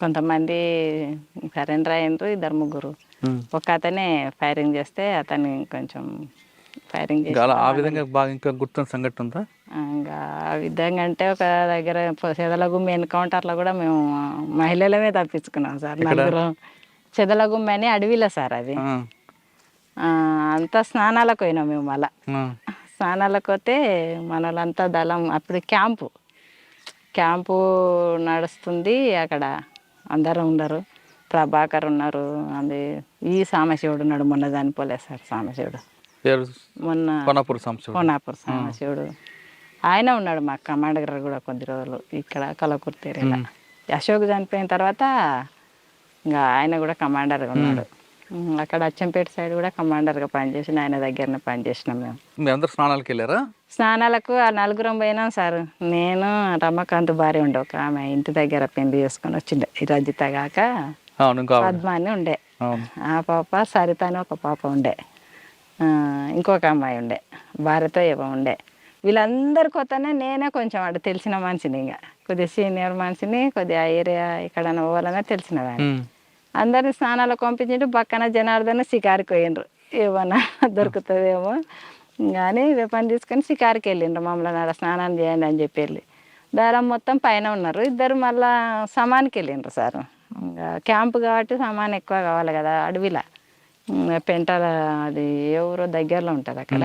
కొంతమంది సరెండర్ అయ్యిండ్రు ఇద్దరు ముగ్గురు. ఒక అతనే ఫైరింగ్ చేస్తే అతన్ని కొంచెం ఫైరింగ్ చేసి ఇంకా అలా ఆ విధంగా బాగా ఇంకా గుర్తున్న సంఘటన ఉందా? ఇంకా ఆ విధంగా అంటే ఒక దగ్గర చెదలగుమ్మి ఎన్కౌంటర్లో కూడా మేము మహిళలమే తప్పించుకున్నాం సార్ నలుగురు. చెదలగుమ్మి అని అడవిలో సార్ అది. అంతా స్నానాలకు పోయినాం మేము మళ్ళా. స్నానాలకు పోతే మన వాళ్ళంతా దళం అప్పుడు క్యాంపు. క్యాంపు నడుస్తుంది అక్కడ. అందరూ ఉన్నారు ప్రభాకర్ ఉన్నారు. అది ఈ సామశివుడు ఉన్నాడు మొన్న చనిపోలేదు సార్ సామశివుడు మొన్న కొనాపూర్ కోనాపూర్ సామశివుడు ఆయన ఉన్నాడు మా కమాండర్ కూడా కొద్ది రోజులు ఇక్కడ కలకుర్తి ఏరియాలో. అశోక్ చనిపోయిన తర్వాత ఇంకా ఆయన కూడా కమాండర్గా ఉన్నాడు. అక్కడ అచ్చంపేట సైడ్ కూడా కమాండర్గా పనిచేసి ఆయన దగ్గరనే పనిచేసినాం మేము. మీరు అందరు స్నానాలకు వెళ్ళారా? స్నానాలకు ఆ నలుగురం పోయినాం సార్. నేను రమకాంత్ భార్య ఉండే. ఒక ఆమె ఇంటి దగ్గర పెళ్ళి చేసుకొని వచ్చిండే ఈ రజిత కాక అవును ఇంకా ఆవిడ. పద్మ అని ఉండే ఆ పాప సరిత అని ఒక పాప ఉండే. ఆ, ఇంకొక అమ్మాయి ఉండే. భార్యతో ఏమో ఉండే. వీళ్ళందరి కొత్తనే నేనే కొంచెం అటు తెలిసిన మనిషిని ఇంకా. కొద్దిగా సీనియర్ మనిషిని కొద్దిగా ఏరియా ఇక్కడ పోవాలనే తెలిసిన దాన్ని ఉమ్. అందరిని స్నానాలకు పంపించిండు పక్కన జనార్దన్ షికారికి పోయిండ్రు. ఏమన్నా దొరుకుతుందేమో. కానీ పని తీసుకొని షికారికి వెళ్ళిండ్రు మమ్మల్ని ఆడ స్నానం చేయండి అని చెప్పి వెళ్ళి దారం మొత్తం పైన ఉన్నారు. ఇద్దరు మళ్ళా సమానికి వెళ్ళిండ్రు సార్. ఇంకా క్యాంపు కాబట్టి సామాన్ ఎక్కువ కావాలి కదా అడవిలా. పెంటల అది ఊరో దగ్గరలో ఉంటుంది అక్కడ.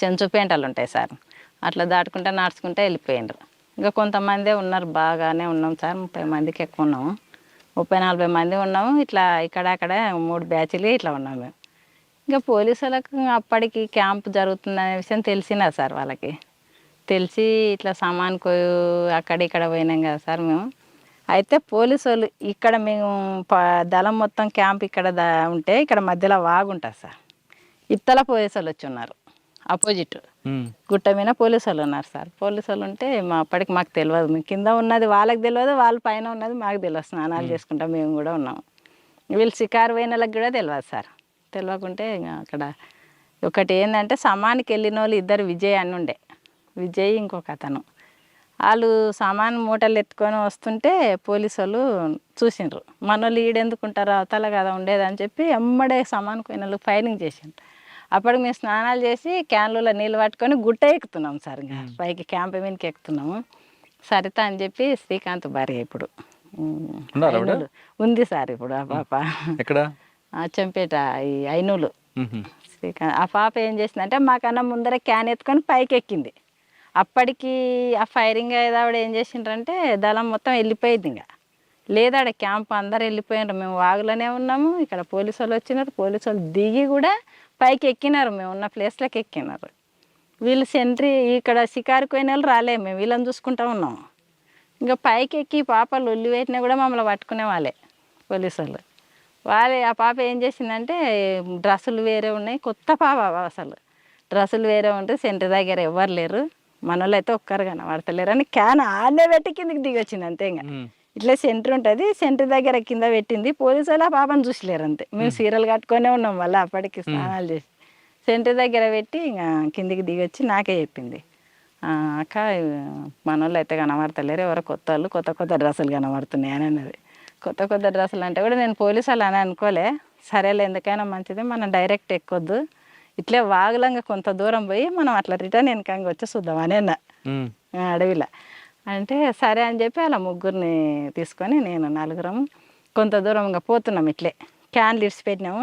చెంచు పెంటలు ఉంటాయి సార్. అట్లా దాటుకుంటే నడుచుకుంటే వెళ్ళిపోయిండ్రు. ఇంకా కొంతమందే ఉన్నారు బాగానే ఉన్నాం సార్. ముప్పై మందికి ఎక్కువ ఉన్నాము. ముప్పై నలభై మంది ఉన్నాము. ఇట్లా ఇక్కడ అక్కడ మూడు బ్యాచ్లు ఇట్లా ఉన్నాం మేము. ఇంకా పోలీసులకు అప్పటికి క్యాంప్ జరుగుతుందనే విషయం తెలిసినా సార్ వాళ్ళకి? తెలిసి ఇట్లా సామాన్ అక్కడ ఇక్కడ పోయినాం కదా సార్ మేము. అయితే పోలీసు వాళ్ళు ఇక్కడ మేము ప- దళం మొత్తం క్యాంప్ ఇక్కడ ద- ఉంటే ఇక్కడ మధ్యలో వాగుంటుంది సార్. ఇత్తల పోలీసు వాళ్ళు వచ్చి ఉన్నారు. అపోజిట్. ఉమ్. గుట్ట మీద పోలీసు వాళ్ళు ఉన్నారు సార్. పోలీసు వాళ్ళు ఉంటే మా అప్పటికి మాకు తెలియదు మేము కింద ఉన్నది వాళ్ళకి తెలియదు వాళ్ళ పైన ఉన్నది మాకు తెలియదు స్నానాలు చేసుకుంటాం మేము కూడా ఉన్నాము వీళ్ళు షికారు పోయిన వాళ్ళకి కూడా తెలియదు సార్. తెలియకుంటే ఇంకా అక్కడ ఒకటి ఏంటంటే సమానికి వెళ్ళిన వాళ్ళు ఇద్దరు విజయ్ అని ఉండే. విజయ్ ఇంకొక అతను. వాళ్ళు సామాన్ మూటలు ఎత్తుకొని వస్తుంటే పోలీసు వాళ్ళు చూసిండ్రు. మన వాళ్ళు ఈడెందుకుంటారు అవతల కదా ఉండేది అని చెప్పి ఎమ్మడే సామాన్ పోయిన వాళ్ళు ఫైరింగ్ చేసిండ్రు. అప్పటికి మేము స్నానాలు చేసి క్యాన్లలో నీళ్ళు పట్టుకొని గుట్ట ఎక్కుతున్నాం సార్ ఇంకా పైకి క్యాంప్ మీదకి ఎక్కుతున్నాము. సరిత అని చెప్పి శ్రీకాంత్ భార్య ఇప్పుడు. ఉంది సార్ ఇప్పుడు ఆ పాప. ఎక్కడ? అచ్చంపేట ఈ ఐనూలు. శ్రీకాంత్ ఆ పాప ఏం చేసిందంటే మాకన్నా ముందర క్యాన్ ఎత్తుకొని పైకి ఎక్కింది. అప్పటికి ఆ ఫైరింగ్ ఆవిడ ఏం చేసిండ్రంటే దళం మొత్తం వెళ్ళిపోయింది ఇంకా. లేదాడ క్యాంప్ అందరు వెళ్ళిపోయినారు మేము వాగులోనే ఉన్నాము. ఇక్కడ పోలీసు వాళ్ళు వచ్చినారు. పోలీసు వాళ్ళు దిగి కూడా పైకి ఎక్కినారు మేము ఉన్న ప్లేస్లోకి ఎక్కినారు వీళ్ళు సెంట్రీ ఇక్కడ షికారుకు పోయిన వాళ్ళు రాలే మేము వీళ్ళని చూసుకుంటా ఉన్నాం. ఇంకా పైకి ఎక్కి పాపలు పాప పెట్టినా కూడా మమ్మల్ని పట్టుకునే వాళ్ళే పోలీసు వాళ్ళు వాళ్ళే ఆ పాప ఏం చేసిందంటే డ్రెస్సులు వేరే ఉన్నాయి కొత్త పాప అసలు. డ్రెస్సులు వేరే ఉంటే సెంటర్ దగ్గర ఎవరు లేరు. మన వాళ్ళు అయితే ఒక్కరు కనబడతలేరు. అని క్యాన్ ఆడనే పెట్టి కిందికి దిగి వచ్చింది అంతే ఇంకా. ఇట్లా సెంటర్ ఉంటుంది. సెంటర్ దగ్గర కింద పెట్టింది. పోలీసు వాళ్ళు ఆ పాపను చూసలేరు అంతే. మేము సీరియల్ కట్టుకొనే ఉన్నాం మళ్ళీ అప్పటికి స్నానాలు చేసి. సెంటర్ దగ్గర పెట్టి ఇంకా కిందికి దిగి వచ్చి నాకే చెప్పింది. "ఆ, అక్క మన వాళ్ళు అయితే కనబడతలేరు. ఎవరో కొత్త వాళ్ళు కొత్త కొత్త డ్రెస్సులు కనబడుతున్నాయి అని అన్నది. కొత్త కొత్త డ్రెస్సులు అంటే కూడా నేను పోలీసు వాళ్ళు అని అనుకోలే. సరేలే ఎందుకైనా మంచిది. మనం డైరెక్ట్ ఎక్కొద్దు. ఇట్లే వాగులంగా కొంత దూరం పోయి మనం అట్లా రిటర్న్ వెనకంగా వచ్చి చూద్దాం అని అన్న. అడవిలో. అంటే సరే అని చెప్పి అలా ముగ్గురిని తీసుకొని నేను నలుగురం కొంత దూరం ఇంకా పోతున్నాం ఇట్లే. క్యాన్లు ఇడిచిపెట్టినాము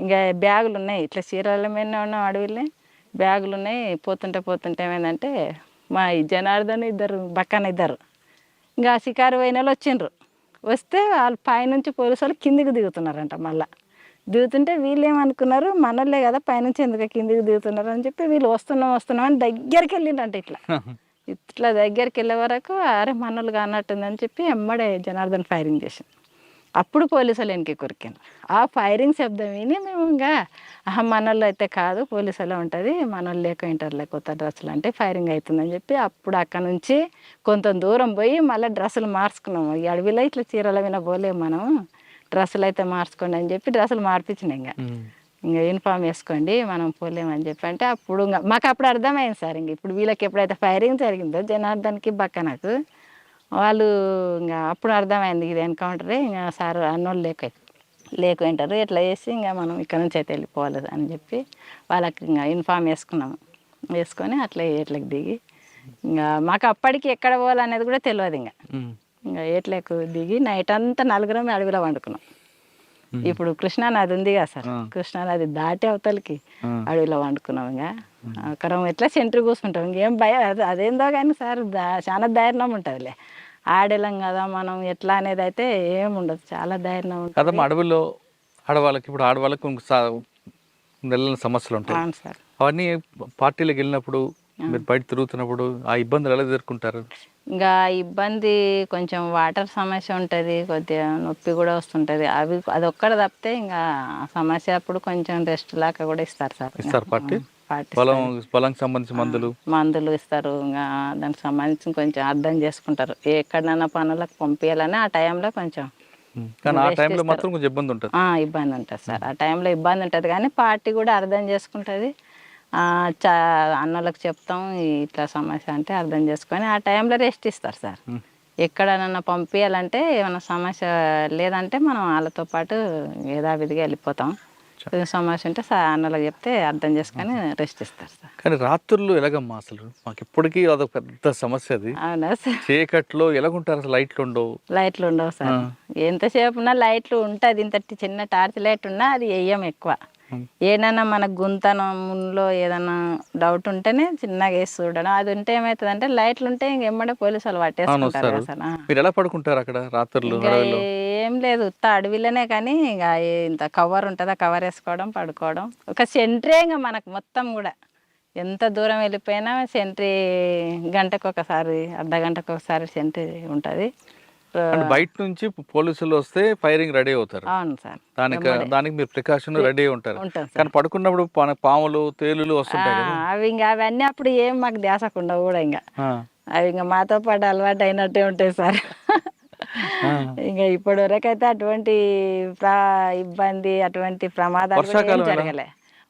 ఇంకా బ్యాగులు ఉన్నాయి. ఇట్లా చీరల మీద ఉన్నాం అడవిలో బ్యాగులు ఉన్నాయి. పోతుంటే పోతుంటే ఏమైందంటే మా జనార్దన్ ఇద్దరు పక్కన ఇద్దరు. ఇంకా షికారు పోయిన వాళ్ళు వచ్చిండ్రు. వస్తే వాళ్ళు పైనుంచి పోలీసు వాళ్ళు కిందికి దిగుతున్నారంట మళ్ళా. దిగుతుంటే వీళ్ళు ఏమనుకున్నారు? మనోళ్ళే కదా పైనుంచి ఎందుకు కిందికి దిగుతున్నారు అని చెప్పి వీళ్ళు వస్తున్నాం వస్తున్నాం అని దగ్గరికి వెళ్ళిండంట ఇట్లా. ఇట్లా దగ్గరికి వెళ్ళే వరకు అరే మనోళ్ళు కానట్టుందని చెప్పి ఎమ్మడే జనార్దన్ ఫైరింగ్ చేసింది. అప్పుడు పోలీసులు వెనక్కి కొరికాను ఆ ఫైరింగ్ శబ్దం విని మేము ఇంకా ఆహా మనల్లో అయితే కాదు పోలీసులో ఉంటుంది మనోళ్ళు లేక ఇంటర్లే కొత్త డ్రెస్సులు అంటే ఫైరింగ్ అవుతుందని చెప్పి అప్పుడు అక్కడ నుంచి కొంత దూరం పోయి మళ్ళీ డ్రెస్సులు మార్చుకున్నాము ఈ అడవిలో ఇట్లా చీరల మీద పోలేము మనం డ్రెస్సులు అయితే మార్చుకోండి అని చెప్పి డ్రెస్సులు మార్పించినాయి ఇంకా. ఇంకా యూనిఫామ్ వేసుకోండి మనం పోలేమని చెప్పి. అంటే అప్పుడు ఇంకా మాకు అప్పుడు అర్థమైంది సార్ ఇంక. ఇప్పుడు వీళ్ళకి ఎప్పుడైతే ఫైరింగ్ జరిగిందో జనార్దన్కి బక్క నాకు వాళ్ళు ఇంకా అప్పుడు అర్థమైంది ఇది ఎన్కౌంటరే ఇంకా సార్ అన్నోళ్ళు లేక లేకుంటారు ఇట్లా చేసి ఇంకా మనం ఇక్కడ నుంచి అయితే వెళ్ళిపోవాలి అని చెప్పి వాళ్ళకి ఇంకా ఇన్ఫామ్ వేసుకున్నాము. వేసుకొని అట్లా ఏట్లకి దిగి ఇంకా మాకు అప్పటికి ఎక్కడ పోవాలనేది కూడా తెలియదు ఇంకా. ఇంకా ఏట్లకు దిగి నైట్ అంతా నలుగురం అడవిలో వండుకున్నాం. ఇప్పుడు కృష్ణానది ఉంది కదా సార్ కృష్ణానది దాటి అవతలకి. అడవిలో వండుకున్నాం ఇంకా. ఒకరం ఎట్లా సెంటర్ కూర్చుంటాం ఇంకేం భయం అది అదేందో కానీ సార్ చాలా ధైర్యం ఉంటుందిలే. ఆడేలం కదా మనం ఎట్లా అనేది అయితే ఏం ఉండదు. చాలా ధైర్యం ఉంటుంది. కదమ్మా అడవుల్లో ఆడవాళ్ళకి ఇప్పుడు ఆడవాళ్ళకి నెలల సమస్యలు ఉంటాయి. అవును సార్. అవన్నీ పార్టీలకు వెళ్ళినప్పుడు మీరు బయట తిరుగుతున్నప్పుడు ఆ ఇబ్బందులు ఎలా ఎదుర్కొంటారు? ఇంకా ఇబ్బంది కొంచెం వాటర్ సమస్య ఉంటుంది కొద్దిగా నొప్పి కూడా వస్తుంటుంది. అవి అది ఒక్కడ తప్పితే ఇంకా సమస్య అప్పుడు కొంచెం రెస్ట్ లాగా కూడా ఇస్తారు సార్. ఇస్తారు పార్టీ? పొలం పొలంకి సంబంధించిన మందులు? మందులు ఇస్తారు. ఇంకా దానికి సంబంధించి కొంచెం అర్థం చేసుకుంటారు. ఎక్కడైనా పనులకు పంపించాలని ఆ టైంలో కొంచెం. కానీ ఆ టైంలో మాత్రం కొంచెం ఇబ్బంది ఉంటుంది. ఇబ్బంది ఉంటుంది సార్. ఆ టైంలో ఇబ్బంది ఉంటుంది కానీ పార్టీ కూడా అర్థం చేసుకుంటుంది. చా అన్నోళ్ళకి చెప్తాం ఇట్లా సమస్య అంటే అర్థం చేసుకొని ఆ టైంలో రెస్ట్ ఇస్తారు సార్. ఎక్కడనన్నా పంపించాలంటే ఏమైనా సమస్య లేదంటే మనం వాళ్ళతో పాటు యథావిధిగా వెళ్ళిపోతాం. సమస్య ఉంటే సా అన్నలకు చెప్తే అర్థం చేసుకొని రెస్ట్ ఇస్తారు సార్. కానీ రాత్రుల్లో ఎలాగమ్మా అసలు? మాకు ఇప్పటికీ అదొక పెద్ద సమస్య అది. అవునా సార్? చీకట్లో ఎలాగుంటారు అసలు లైట్లు ఉండవు? లైట్లు ఉండవు సార్. ఎంతసేపు ఉన్నా లైట్లు ఉంటుంది. ఇంత చిన్న టార్చ్ లైట్ ఉన్నా అది వేయం ఎక్కువ. ఏదైనా మన గుంతనంలో ఏదైనా డౌట్ ఉంటేనే చిన్నగా వేసి చూడడం. అది ఉంటే ఏమవుతుంది అంటే లైట్లు ఉంటే ఇంకెమ్మడే పోలీసు వాళ్ళు పట్టేసుకుంటారు. మీరు ఎలా పడుకుంటారు అక్కడ రాత్రులు ఏం లేదు ఉత్త అడవిలోనే కానీ ఇక ఇంత కవర్ ఉంటుంది ఆ కవర్ వేసుకోవడం పడుకోవడం. ఒక సెంట్రీ ఇంకా మనకు మొత్తం కూడా. ఎంత దూరం వెళ్ళిపోయినా సెంట్రీ గంటకు ఒకసారి అర్ధ గంటకు ఒకసారి సెంట్రీ ఉంటుంది. బయట నుంచి పోలీసులు వస్తే ఫైరింగ్ రెడీ అవుతారు. అవును సార్. దానికి దానికి మీరు ప్రికాషన్ రెడీ ఉంటారు. కానీ పడుకున్నప్పుడు పాములు తేలులు వస్తుంటాయి అవి ఇంకా అవన్నీ అప్పుడు ఏం మాకు ధ్యాసకుండా కూడా ఇంకా. అవి ఇంకా మాతో పాటు అలవాటు అయినట్టే ఉంటాయి సార్. ఇంకా ఇప్పటి వరకు అయితే అటువంటి ఇబ్బంది అటువంటి ప్రమాదాలు? జరగలే.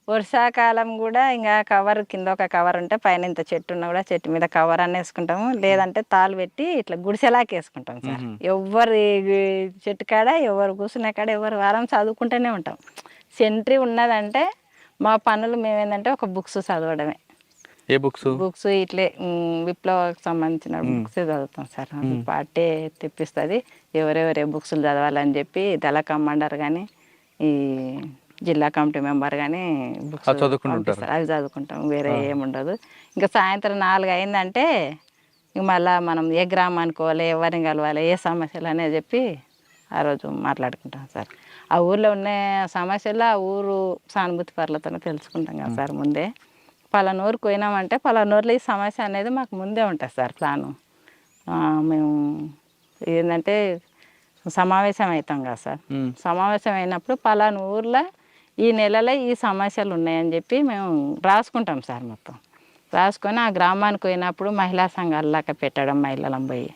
వర్షాకాలం కూడా ఇంకా కవర్ కింద ఒక కవర్ ఉంటే పైన ఇంత చెట్టు ఉన్నా కూడా చెట్టు మీద కవర్ అన్న వేసుకుంటాము లేదంటే తాళ్ళు పెట్టి ఇట్లా గుడిసెలాకి వేసుకుంటాం సార్ ఎవరు చెట్టు కాడ ఎవరు కూర్చునే కాడ ఎవరు వారం చదువుకుంటూనే ఉంటాం. సెంట్రీ ఉన్నదంటే మా పనులు మేమేందంటే ఒక బుక్స్ చదవడమే. ఏ బుక్స్? బుక్స్ ఇట్లే ఉమ్, విప్లవకు సంబంధించిన బుక్స్ చదువుతాం సార్. పార్టీ తెప్పిస్తుంది. ఎవరెవరు ఏ బుక్స్ చదవాలని చెప్పి దళ కమాండర్ కానీ ఈ జిల్లా కమిటీ మెంబర్ కానీ బుక్స్. పంపిస్తారు. అవి చదువుకుంటాం. వేరే ఏముండదు. ఇంకా సాయంత్రం నాలుగు అయిందంటే ఇంక మళ్ళా మనం ఏ గ్రామానికి పోవాలి ఎవరిని కలవాలి ఏ సమస్యలు అనేది చెప్పి ఆ రోజు మాట్లాడుకుంటాం సార్. ఆ ఊర్లో ఉన్న సమస్యలు ఆ ఊరు సానుభూతి పరులతో తెలుసుకుంటాం కదా సార్ ముందే. పలానా ఊరికి పోయినామంటే పలానా ఊర్లో ఈ సమస్య అనేది మాకు ముందే ఉంటుంది సార్ ప్లాను. మేము ఏంటంటే సమావేశం అవుతాం కదా సార్. సమావేశం అయినప్పుడు పలానా ఊర్లో ఈ నెలలో ఈ సమస్యలు ఉన్నాయని చెప్పి మేము రాసుకుంటాం సార్ మొత్తం. రాసుకొని ఆ గ్రామానికి పోయినప్పుడు మహిళా సంఘాలలాగా పెట్టడం మహిళలం పోయి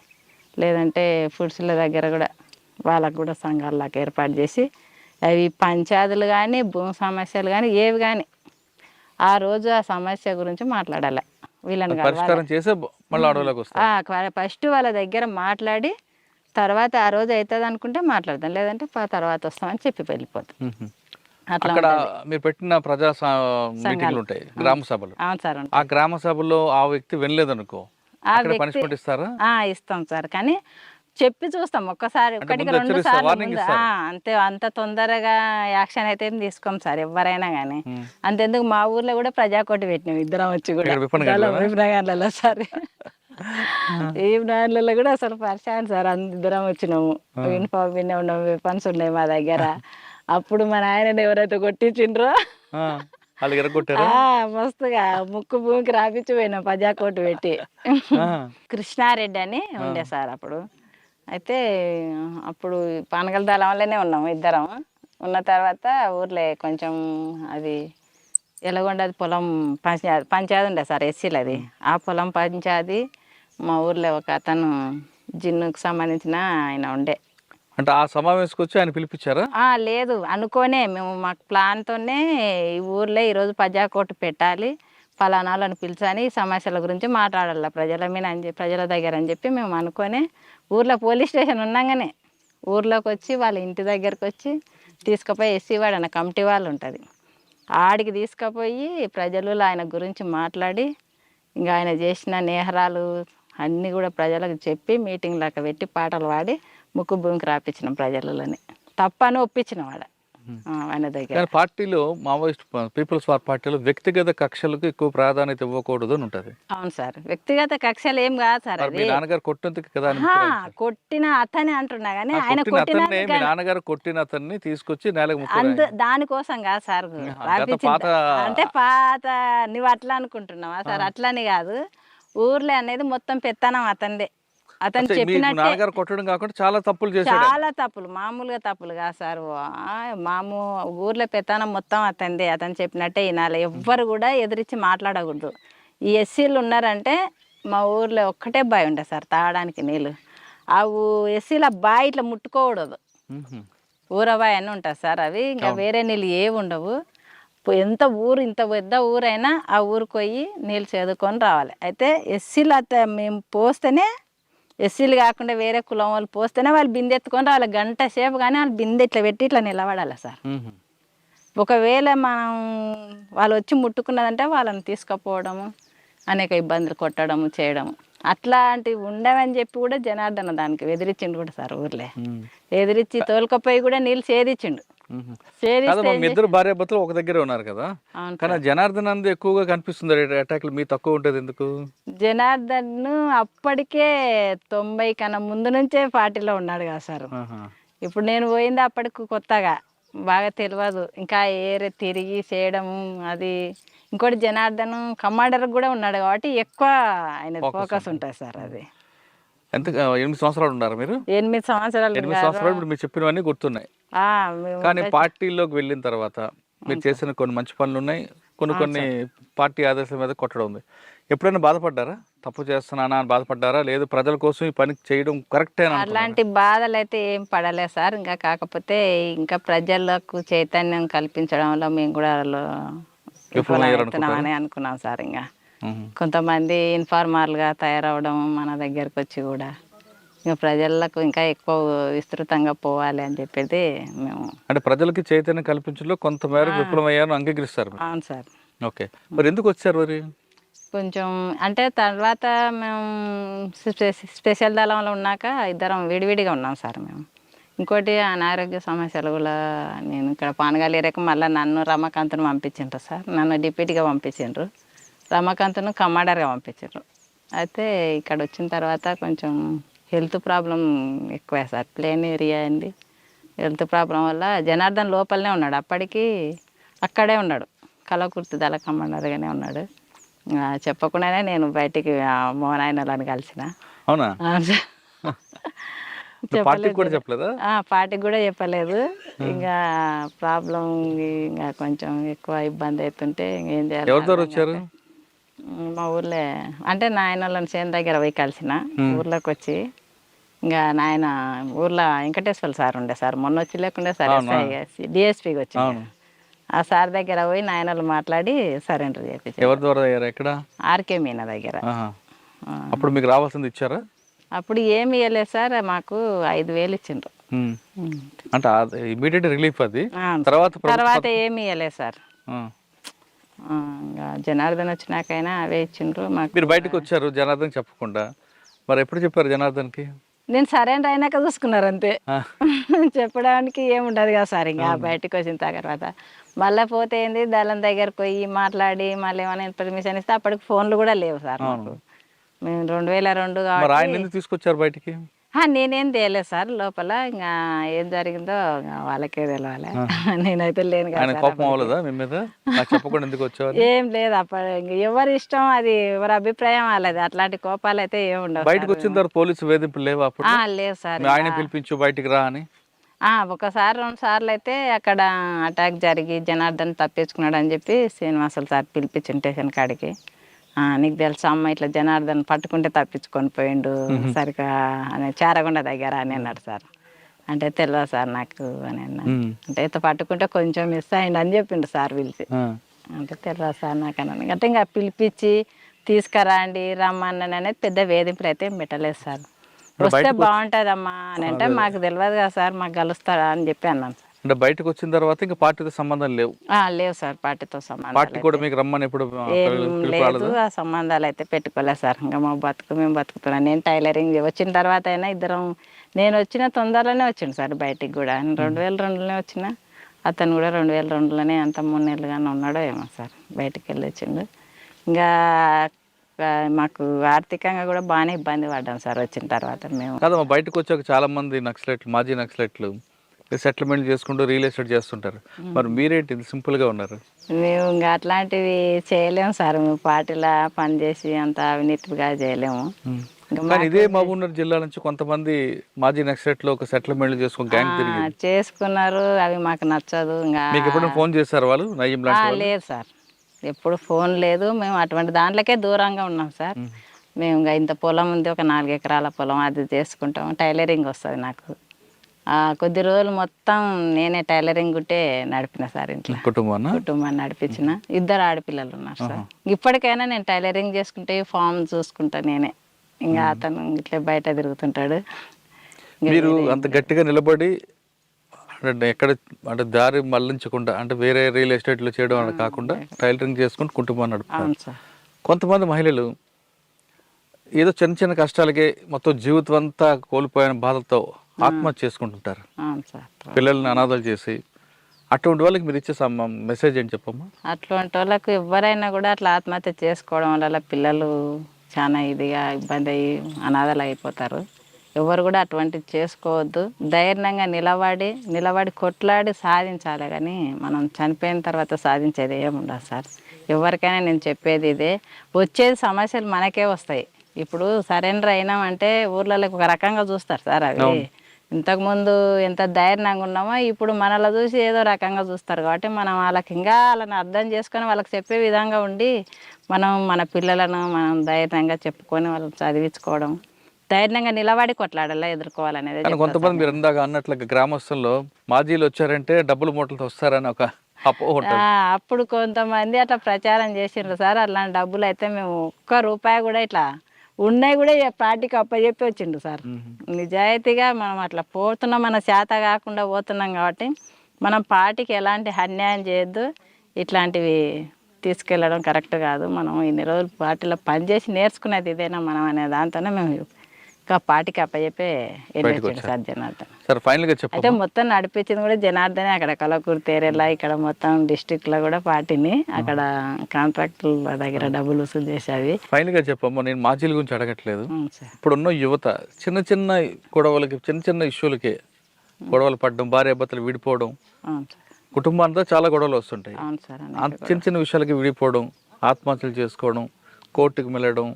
లేదంటే ఫుడ్స్ల దగ్గర కూడా వాళ్ళకు కూడా సంఘాలలాగా ఏర్పాటు చేసి అవి పంచాయతీలు కానీ భూమి సమస్యలు కానీ ఏవి కానీ ఆ రోజు ఆ సమస్య గురించి మాట్లాడాలి. వీళ్ళని ఫస్ట్ వాళ్ళ దగ్గర మాట్లాడి తర్వాత ఆ రోజు అవుతుంది అనుకుంటే మాట్లాడతాం లేదంటే తర్వాత వస్తామని చెప్పి వెళ్ళిపోతాం. అక్కడ. మీరు పెట్టిన ప్రజా మీటింగ్లు ఉంటాయి గ్రామ సభలు. ఆ గ్రామ సభలో ఆ వ్యక్తి వినలేదనుకో పనిష్మెంట్ ఇస్తారా? ఆ, ఇస్తాం సార్. కానీ చెప్పి చూస్తాం. ఒక్కసారి ఒకటికి రెండు సార్లు అంతే అంత తొందరగా యాక్షన్ అయితే ఏం తీసుకోం సార్ ఎవరైనా కానీ. అంతెందుకు మా ఊర్లో కూడా ప్రజాకోటి పెట్టినాం ఇద్దరం వచ్చి కూడా? విపణగండ్లలో సార్. ఈ కూడా అసలు పరిచయం సార్ అందరం వచ్చినాము. యూనిఫామ్ వినే ఉన్నాం వెపన్స్ ఉన్నాయి మా దగ్గర. అప్పుడు మా నాయనని ఎవరైతే కొట్టించిండ్రో మస్తుగా ముక్కు భూమికి రాపిచ్చి పోయినాం ప్రజాకోటి పెట్టి. కృష్ణారెడ్డి అని ఉండే సార్ అప్పుడు. అయితే అప్పుడు పానగల దళం వల్లనే ఉన్నాము ఇద్దరం. ఉన్న తర్వాత ఊర్లో కొంచెం అది ఎలాగొండది పొలం పంచాయతీ పంచాయతీ ఉండే సార్ ఎస్సీలు అది. ఆ పొలం పంచాయతీ మా ఊర్లో ఒక అతను జిన్నుకు సంబంధించిన ఆయన ఉండే. అంటే ఆ సమావేశంకి వచ్చి ఆయన పిలిపించారా? ఆ, లేదు. అనుకోనే మేము మాకు ప్లాన్తోనే ఈ ఊర్లో ఈరోజు ప్రజాకోటి పెట్టాలి. ఫలానాలను పిలిచాని పిలిచని ఈ సమస్యల గురించి మాట్లాడాలి. ప్రజల మీద అని చెప్పి ప్రజల దగ్గర అని చెప్పి మేము అనుకొని ఊర్లో పోలీస్ స్టేషన్ ఉన్నాగానే ఊర్లోకి వచ్చి వాళ్ళ ఇంటి దగ్గరకు వచ్చి తీసుకుపోయి ఎస్సీ వాడు అన్న కమిటీ వాళ్ళు ఉంటుంది. ఆడికి తీసుకుపోయి ప్రజలు ఆయన గురించి మాట్లాడి ఇంకా ఆయన చేసిన నేహరాలు అన్నీ కూడా ప్రజలకు చెప్పి మీటింగ్ లాగా పెట్టి పాటలు పాడి ముక్కు భూమికి రాపించినాం ప్రజలని తప్పని ఒప్పించినాం వాడ ఆ, ఆయన దగ్గర. పార్టీలో మావోయిస్ట్ పీపుల్స్ వార్ పార్టీలో వ్యక్తిగత కక్షలకు ఎక్కువ ప్రాధాన్యత ఇవ్వకూడదు అని ఉంటుంది. అవును సార్. వ్యక్తిగత కక్షలు ఏం కాదు సార్ మీ నాన్నగారు కొట్టేందుకు కదా కొట్టిన అతనే అంటున్నా కానీ ఆయన కొట్టిన మీ నాన్నగారు కొట్టిన అతన్ని తీసుకొచ్చి నేలకు అందు దానికోసం కాదు సార్ అంటే పాత నువ్వు అట్లా అనుకుంటున్నావా సార్? అట్లని కాదు. ఊర్లే అనేది మొత్తం పెత్తనం అతందే అతను చెప్పినట్టే కొట్టడం కాకుండా చాలా తప్పులు చేశాడు. చాలా తప్పులు మామూలుగా తప్పులు కాదు సార్. మాము ఊర్లో పెత్తనం మొత్తం అతందే అతను చెప్పినట్టే వినాలి. ఎవ్వరు కూడా ఎదిరించి మాట్లాడకూడదు. ఈ ఎస్సీలు ఉన్నారంటే మా ఊర్లో ఒక్కటే బావి ఉండే సార్ తాగడానికి నీళ్ళు. ఆ ఊ- ఎస్సీల బావి ఇట్లా ముట్టుకోకూడదు. ఊరబాయి అని ఉంటుంది సార్ అవి. ఇంకా వేరే నీళ్ళు ఏవి ఉండవు. ఎంత ఊరు ఇంత పెద్ద ఊరైనా ఆ ఊరికి పోయి నీళ్ళు చదువుకొని రావాలి. అయితే ఎస్సీలు అత మేము పోస్తేనే ఎస్సీలు కాకుండా వేరే కులం వాళ్ళు పోస్తేనే వాళ్ళు బిందె ఎత్తుకొని రావాలి. గంట సేపు కానీ వాళ్ళు బిందె ఇట్లా పెట్టి ఇట్లా నిలబడాలి సార్. ఒకవేళ మనం వాళ్ళు వచ్చి ముట్టుకున్నదంటే వాళ్ళని తీసుకుపోవడము అనేక ఇబ్బందులు కొట్టడము చేయడము. అట్లాంటివి ఉండవని చెప్పి కూడా జనార్దన దానికి ఎదిరించిండు కూడా సార్ ఊర్లే. ఎదిరించి తోలుకపోయి కూడా నీళ్ళు కాదమ్మా మీ ఇద్దరు భార్య భర్తలు ఒక దగ్గరే ఉన్నారు కదా? కానీ జనార్దన్ అంది ఎక్కువగా కనిపిస్తుంది అటాక్లు మీ తక్కువ ఉంటుంది ఎందుకు? జనార్దన్ అప్పటికే తొంభై కన్నా ముందు నుంచే పార్టీలో ఉన్నాడు కదా సార్. ఇప్పుడు నేను పోయింది అప్పటికి కొత్తగా. బాగా తెలియదు ఇంకా ఏరే తిరిగి చేయడము అది. ఇంకోటి జనార్దన్ కమాండర్ కూడా ఉన్నాడు కాబట్టి ఎక్కువ ఆయన ఫోకస్ ఉంటుంది. సార్ అది. ఎంత ఎనిమిది సంవత్సరాలు ఉన్నారు మీరు? ఎనిమిది సంవత్సరాలు ఎనిమిది సంవత్సరాలు ఇప్పుడు మీరు చెప్పినవన్నీ గుర్తున్నాయి. కానీ పార్టీలోకి వెళ్ళిన తర్వాత మీరు చేసిన కొన్ని మంచి పనులు ఉన్నాయి. కొన్ని కొన్ని పార్టీ ఆదేశాల మీద కొట్టడం ఉంది. ఎప్పుడైనా బాధపడ్డారా? తప్పు చేస్తున్నానా అని బాధపడ్డారా? లేదు ప్రజల కోసం ఈ పని చేయడం కరెక్టే? అలాంటి బాధలు అయితే ఏం పడలేదు సార్. ఇంకా కాకపోతే ఇంకా ప్రజలకు చైతన్యం కల్పించడంలో మేము కూడా విఫలమవుతున్నామని అనుకున్నాం సార్ ఇంకా. కొంతమంది ఇన్ఫార్మర్లుగా తయారవడం మన దగ్గరకు వచ్చి కూడా. ఇంకా ప్రజలకు ఇంకా ఎక్కువ విస్తృతంగా పోవాలి అని చెప్పేది మేము. అంటే ప్రజలకి చైతన్యం కల్పించడంలో కొంతమేర విఫలమయ్యాను అంగీకరిస్తారు. అవును సార్. ఓకే. మరి ఎందుకు వచ్చారు మరి? కొంచెం అంటే తర్వాత మేము స్పె- స్పెషల్ దళంలో ఉన్నాక ఇద్దరం విడివిడిగా ఉన్నాం సార్ మేము. ఇంకోటి అనారోగ్య సమస్యలు కూడా నేను ఇక్కడ పానగాలి ఏరియాకి మళ్ళీ నన్ను రమాకాంత్ను పంపించిండ్రు సార్. నన్ను డిప్యూటీగా పంపించిండ్రు. రమాకాంత్ను కమాండర్గా పంపించిండ్రు. అయితే ఇక్కడ వచ్చిన తర్వాత కొంచెం హెల్త్ ప్రాబ్లం ఎక్కువే సార్. ప్లేన్ ఏరియా అండి. హెల్త్ ప్రాబ్లం వల్ల జనార్దన్ లోపలనే ఉన్నాడు. అప్పటికి అక్కడే ఉన్నాడు. కలకుర్తి దళ కమాండర్గానే ఉన్నాడు చెప్పకుండానే నేను బయటికి ఆ, మోనాయనలను కలిసిన. అవునా? పార్టీకి కూడా చెప్పలేదా? ఆ, పార్టీకి కూడా చెప్పలేదు. ఇంకా ప్రాబ్లం ఇంకా కొంచెం ఎక్కువ ఇబ్బంది అవుతుంటే ఇంకేం చేయాలి ఎవరి వచ్చారు? మా ఊర్లే. అంటే నాయన వాళ్ళని చేను దగ్గర పోయి కలిసిన. ఊర్లోకి వచ్చి ఇంకా నాయన ఊర్లో వెంకటేశ్వర సార్ ఉండే సార్. మొన్న వచ్చి లేకుండే సార్ డిఎస్పీకి వచ్చి అవును. ఆ సార్ దగ్గర పోయి నాయనలు మాట్లాడి సరెండర్ ఎవరి ద్వారా అయ్యారు ఎక్కడ? ఆర్కే మీనా దగ్గర. అప్పుడు మీకు రావాల్సింది ఇచ్చారా? అప్పుడు ఏమి ఇవ్వలేదు సార్ మాకు ఐదు వేలు ఇచ్చిండ్రు. అంటే ఇమీడియట్ రిలీఫ్ అది. తర్వాత తర్వాత ఏమి ఇవ్వలేదు సార్. జనార్దన్ వచ్చినాకైనా అవే ఇచ్చిండ్రు మాకు. మీరు బయటకు వచ్చారు జనార్దన్ చెప్పకుండా. మరి ఎప్పుడు చెప్పారు జనార్దన్కి? నేను సరైన అయినాక చూసుకున్నారు అంతే. చెప్పడానికి ఏముండదు కదా సార్ ఇంకా బయటకు వచ్చిన తర్వాత. మళ్ళీ పోతే ఏంది దళం దగ్గరకు పోయి మాట్లాడి మళ్ళీ ఏమైనా పర్మిషన్ ఇస్తే అప్పటికి ఫోన్లు కూడా లేవు సార్ మాకు. మేము రెండు వేల రెండు తీసుకొచ్చారు బయటికి? నేనేం తేలేదు సార్. లోపల ఇంకా ఏం జరిగిందో వాళ్ళకే తెలవాలి. నేనైతే లేను కదా కోపం అవ్వలేదా మీ మీద? నాకు చెప్పకుండా ఎందుకు వచ్చావు ఏం లేదు అప్పుడు ఎవరి ఇష్టం అది ఎవరి అభిప్రాయం వాళ్ళది. అట్లాంటి కోపాలు అయితే ఏమి ఉండవు బయటకు వచ్చిన తర్వాత పోలీసు వేధింపులు లేవు అప్పుడు? లేవు సార్. ఆయన పిలిపించు బయటికి రా అని? ఒకసారి రెండు సార్లు అయితే అక్కడ అటాక్ జరిగి జనార్దన్ తప్పించుకున్నాడు అని చెప్పి శ్రీనివాసులు సార్ పిలిపించిన స్టేషన్ కాడికి. నీకు తెలుసా అమ్మ ఇట్లా జనార్దన్ పట్టుకుంటే తప్పించుకొని పోయిండు. సరిగా అని చారగొండ దగ్గర అని అన్నాడు సార్. అంటే తెలియదు సార్ నాకు అని అన్నా. అంటే ఇత పట్టుకుంటే కొంచెం మిస్ అయిండు అని చెప్పిండు సార్ పిలిచి. అంటే తెలియదు సార్ నాకు అని అంటే ఇంకా పిలిపించి తీసుకురండి రమ్మని అనేది పెద్ద వేధింపులు అయితే ఏం పెట్టలేదు సార్. వస్తే బాగుంటుందమ్మా అని అంటే మాకు తెలియదు కదా సార్ మాకు కలుస్తారా అని చెప్పి అన్నాను సార్. అంటే బయటకు వచ్చిన తర్వాత ఇంకా పార్టీతో సంబంధం లేవు. లేవు సార్. పార్టీతో సంబంధం పార్టీ కూడా మీకు రమ్మని ఎప్పుడు లేదు? ఆ సంబంధాలు అయితే పెట్టుకోలేదు సార్. ఇంకా మా బతుకు మేము బతుకుతున్నాం. నేను టైలరింగ్ వచ్చిన తర్వాత అయినా ఇద్దరం నేను వచ్చిన తొందరలోనే వచ్చిండు సార్ బయటికి కూడా. రెండు వేల రెండులోనే వచ్చిన అతను కూడా రెండు వేల రెండులోనే అంత మూడు నెలలుగానే ఉన్నాడో ఏమో సార్. బయటికి వెళ్ళి వచ్చిండు. ఇంకా మాకు ఆర్థికంగా కూడా బాగానే ఇబ్బంది పడ్డాం సార్ వచ్చిన తర్వాత మేము. బయటకు వచ్చాక చాలా మంది నక్సలెట్లు మాజీ నక్సలెట్లు సెటిల్మెంట్ చేసుకుంటూ రియల్ ఎస్టేట్ చేస్తుంటారు. మరి మీరేంటి సింపుల్గా ఉన్నారు? మేము ఇంకా అట్లాంటివి చేయలేము సార్. మేము పార్టీలో పనిచేసి అంత అవినీతిగా చేయలేము. కానీ ఇదే మహబూబ్నగర్ జిల్లా నుంచి కొంతమంది మాజీ నక్సలెట్లు ఒక సెటిల్మెంట్ చేసుకుని గ్యాంగ్ తిరిగి చేసుకున్నారు. అవి మాకు నచ్చదు. ఇంకా మీకు ఎప్పుడైనా ఫోన్ చేశారు వాళ్ళు? నయ్యం? లేదు సార్. ఎప్పుడు ఫోన్ లేదు. మేము అటువంటి దాంట్లోకే దూరంగా ఉన్నాం సార్. మేము ఇంకా ఇంత పొలం ఉంది. ఒక నాలుగు ఎకరాల పొలం అది చేసుకుంటాం. టైలరింగ్ వస్తుంది నాకు. కొద్ది రోజులు మొత్తం నేనే టైలరింగ్ గుట్టే నడిపిన సార్ ఇంట్లో. కుటుంబాన్న కుటుంబాన్ని నడిపించిన. ఇద్దరు ఆడపిల్లలు ఉన్నారు సార్. ఇప్పటికైనా నేను టైలరింగ్ చేసుకుంటే ఫామ్ చూసుకుంటా నేనే. ఇంకా అతను ఇట్లా బయట తిరుగుతుంటాడు. మీరు అంత గట్టిగా నిలబడి అంటే ఎక్కడ అంటే దారి మళ్ళించకుండా అంటే వేరే రియల్ ఎస్టేట్లో చేయడం అని కాకుండా టైలరింగ్ చేసుకుంటూ కుటుంబాన్ని నడుపుతారు. కొంతమంది మహిళలు ఏదో చిన్న చిన్న కష్టాలకే మొత్తం జీవితం అంతా కోల్పోయిన బాధతో ఆత్మహత్య చేసుకుంటుంటారు. పిల్లల్ని అనాథాలు చేసి అటువంటి వాళ్ళకి మీరు ఇచ్చే మెసేజ్ ఏంటి చెప్పమ్మా? అట్లాంటి వాళ్ళకు ఎవరైనా కూడా అట్లా ఆత్మహత్య చేసుకోవడం వల్ల పిల్లలు చాలా ఇదిగా ఇబ్బంది అయ్యి అనాథలు అయిపోతారు. ఎవరు కూడా అటువంటివి చేసుకోవద్దు. ధైర్యంగా నిలబడి నిలబడి కొట్లాడి సాధించాలి కానీ మనం చనిపోయిన తర్వాత సాధించేది ఏముండదు సార్. ఎవరికైనా నేను చెప్పేది ఇదే. వచ్చేది సమస్యలు మనకే వస్తాయి. ఇప్పుడు సరెండర్ అయినామంటే ఊర్లలో ఒక రకంగా చూస్తారు సార్ అవి. ఇంతకుముందు ఎంత ధైర్యంగా ఉన్నామో ఇప్పుడు మనలో చూసి ఏదో రకంగా చూస్తారు. కాబట్టి మనం వాళ్ళకి ఇంకా వాళ్ళని అర్థం చేసుకొని వాళ్ళకి చెప్పే విధంగా ఉండి మనం మన పిల్లలను మనం ధైర్యంగా చెప్పుకొని వాళ్ళని చదివించుకోవడం ధైర్యంగా నిలబడి కొట్లాడాలా ఎదుర్కోవాలనేది కొంతమంది మీరు ఇందాక అన్నట్లుగా గ్రామస్తుల్లో మాజీలు వచ్చారంటే డబ్బులు మూటలతో వస్తారని ఒక అప్పుడు కొంతమంది అట్లా ప్రచారం చేసిండ్రు సార్. అట్లాంటి డబ్బులు అయితే మేము ఒక్క రూపాయి కూడా ఇట్లా ఉన్నాయి కూడా పార్టీకి అప్పచెప్పి వచ్చిండు సార్. నిజాయితీగా మనం అట్లా పోతున్నాం మన చేత కాకుండా పోతున్నాం కాబట్టి మనం పార్టీకి ఎలాంటి అన్యాయం చేయొద్దు ఇట్లాంటివి తీసుకెళ్ళడం కరెక్ట్ కాదు. మనం ఇన్ని రోజులు పార్టీలో పనిచేసి నేర్చుకునేది ఇదేనా మనం అనే దాంతోనే మేము ఇంకా పార్టీకి అప్పచెప్పే వెళ్ళొచ్చాడు సార్ జనార్దన్ సరే ఫైనల్గా చెప్పు అయితే మొత్తం నడిపించింది కూడా జనార్దనే అక్కడ కలకూరు తేరేలా ఇక్కడ మొత్తం డిస్టిక్లో కూడా పార్టీని అక్కడ కాంట్రాక్టుల దగ్గర డబ్బులు వసూలు చేసేది ఫైనల్గా చెప్పమ్మా నేను మాజీల గురించి అడగట్లేదు. ఇప్పుడున్న యువత చిన్న చిన్న గొడవలకి చిన్న చిన్న ఇష్యూలకి గొడవలు పడడం భార్య భర్తలు విడిపోవడం కుటుంబాంతో చాలా గొడవలు వస్తుంటాయి. చిన్న చిన్న విషయాలకి విడిపోవడం ఆత్మహత్యలు చేసుకోవడం కోర్టుకు వెళ్ళడం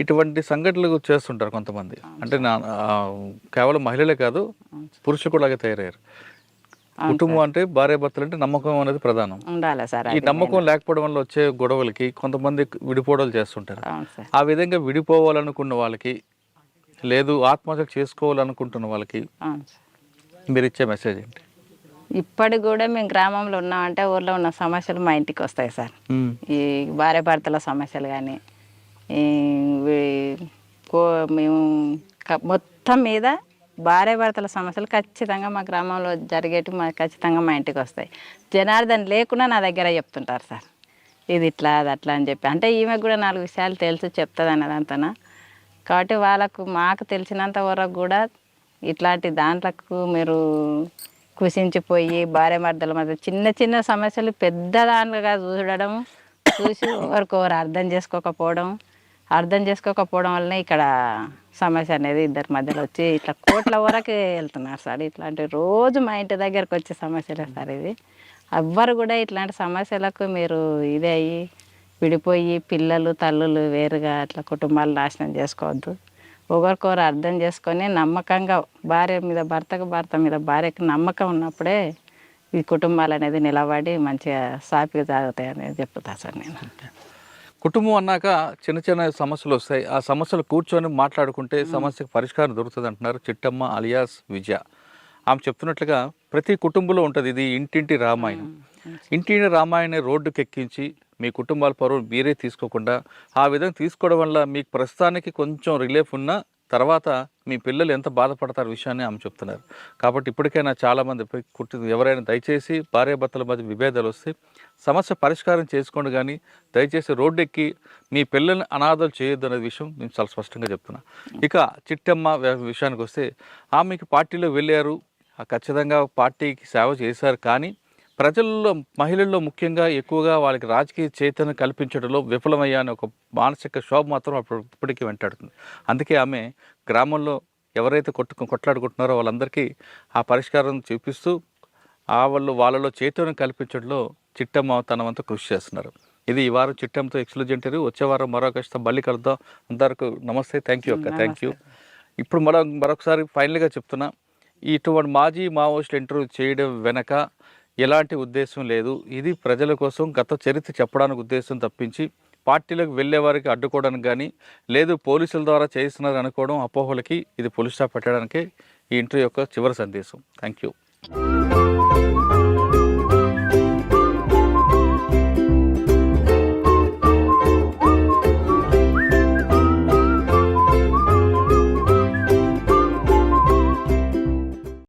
ఇటువంటి సంఘటనలు చేస్తుంటారు కొంతమంది. అంటే నా కేవలం మహిళలే కాదు పురుషులు కూడా అలాగే తయారయ్యారు కుటుంబం అంటే భార్య భర్తలు అంటే నమ్మకం అనేది ప్రధానం. ఉండాలి సార్? ఈ నమ్మకం లేకపోవడం వల్ల వచ్చే గొడవలకి కొంతమంది విడిపోవడాలు చేస్తుంటారు. ఆ విధంగా విడిపోవాలనుకున్న వాళ్ళకి లేదు ఆత్మహత్య చేసుకోవాలనుకుంటున్న వాళ్ళకి మీరు ఇచ్చే మెసేజ్ ఏంటి? ఇప్పటికి కూడా మేము గ్రామంలో ఉన్నామంటే ఊర్లో ఉన్న సమస్యలు మా ఇంటికి వస్తాయి సార్. ఈ భార్య భర్తల సమస్యలు కానీ మేము మొత్తం మీద భార్య భర్తల సమస్యలు ఖచ్చితంగా మా గ్రామంలో జరిగేటి మా ఖచ్చితంగా మా ఇంటికి వస్తాయి. జనార్దన్ లేకుండా నా దగ్గర చెప్తుంటారు సార్. ఇది ఇట్లా అది అట్లా అని చెప్పి. అంటే ఈమెకు కూడా నాలుగు విషయాలు తెలుసు చెప్తుంది అన్నదంతనా. కాబట్టి వాళ్ళకు మాకు తెలిసినంత వరకు కూడా ఇట్లాంటి దాంట్లకు మీరు కుసించిపోయి భార్య మర్దల మధ్య చిన్న చిన్న సమస్యలు పెద్ద దానిగా చూడడం చూసి ఒకరికొకరు అర్థం చేసుకోకపోవడం అర్థం చేసుకోకపోవడం వల్లనే ఇక్కడ సమస్య అనేది ఇద్దరి మధ్యలో వచ్చి ఇట్లా కోట్ల వరకు వెళ్తున్నారు సార్. ఇట్లాంటి రోజు మా ఇంటి దగ్గరకు వచ్చే సమస్యలే సార్ ఇది ఎవ్వరు కూడా ఇట్లాంటి సమస్యలకు మీరు ఇదే అయ్యి విడిపోయి పిల్లలు తల్లులు వేరుగా అట్లా కుటుంబాలు నాశనం చేసుకోవద్దు. ఒకరికొకరు అర్థం చేసుకొని నమ్మకంగా భార్య మీద భర్తకు భర్త మీద భార్యకు నమ్మకం ఉన్నప్పుడే ఈ కుటుంబాలు అనేది నిలబడి మంచిగా సాపిగా సాగుతాయి అనేది చెప్తా సార్ నేను. కుటుంబం అన్నాక చిన్న చిన్న సమస్యలు వస్తాయి. ఆ సమస్యలు కూర్చొని మాట్లాడుకుంటే సమస్యకు పరిష్కారం దొరుకుతుంది అంటున్నారు చిట్టమ్మ అలియాస్ విజయ. ఆమె చెప్తున్నట్లుగా ప్రతి కుటుంబంలో ఉంటుంది ఇది ఇంటింటి రామాయణం. ఇంటి రామాయణ రోడ్డుకి ఎక్కించి మీ కుటుంబాల పరువు మీరే తీసుకోకుండా ఆ విధంగా తీసుకోవడం వల్ల మీకు ప్రస్తుతానికి కొంచెం రిలీఫ్ ఉన్నా తర్వాత మీ పిల్లలు ఎంత బాధపడతారు విషయాన్ని ఆమె చెప్తున్నారు. కాబట్టి ఇప్పటికైనా చాలామంది కుట్టింది కుట్టి ఎవరైనా దయచేసి భార్యాభర్తల మధ్య విభేదాలు వస్తే సమస్య పరిష్కారం చేసుకోండి కానీ దయచేసి రోడ్డు ఎక్కి మీ పిల్లల్ని అనాథలు చేయొద్దు అనే విషయం నేను చాలా స్పష్టంగా చెప్తున్నా. ఇక చిట్టమ్మ విషయానికి వస్తే ఆమెకి పార్టీలో వెళ్ళారు. ఆ ఖచ్చితంగా పార్టీకి సేవ చేశారు కానీ ప్రజల్లో మహిళల్లో ముఖ్యంగా ఎక్కువగా వాళ్ళకి రాజకీయ చైతన్యం కల్పించడంలో విఫలమయ్యా అనే ఒక మానసిక శోభ మాత్రం అప్పుడు ఇప్పటికీ వెంటాడుతుంది. అందుకే ఆమె గ్రామంలో ఎవరైతే కొట్టు కొట్లాడుకుంటున్నారో వాళ్ళందరికీ ఆ పరిష్కారం చూపిస్తూ ఆ వాళ్ళు వాళ్ళలో చైతన్యం కల్పించడంలో చిట్టమ్మ తన వంతు కృషి చేస్తున్నారు. ఇది ఈ వారం చిట్టంతో ఎక్స్క్లూజెంట్ వచ్చే వారం మరో కష్టం మళ్ళీ కలుద్దాం. అందరికి నమస్తే. థ్యాంక్ యూ అక్క. Thank you. ఇప్పుడు మరో మరొకసారి ఫైనల్గా చెప్తున్నా. ఇటువంటి మాజీ మావోయిస్టులు ఇంటర్వ్యూ చేయడం వెనక ఎలాంటి ఉద్దేశం లేదు. ఇది ప్రజల కోసం గత చరిత్ర చెప్పడానికి ఉద్దేశం తప్పించి పార్టీలకు వెళ్ళే వారికి అడ్డుకోవడానికి కానీ లేదు పోలీసుల ద్వారా చేస్తున్నారు అనుకోవడం అపోహలకి ఇది పోలీస్ స్టాప్ పెట్టడానికే ఈ ఇంటర్వ్యూ యొక్క చివరి సందేశం. Thank you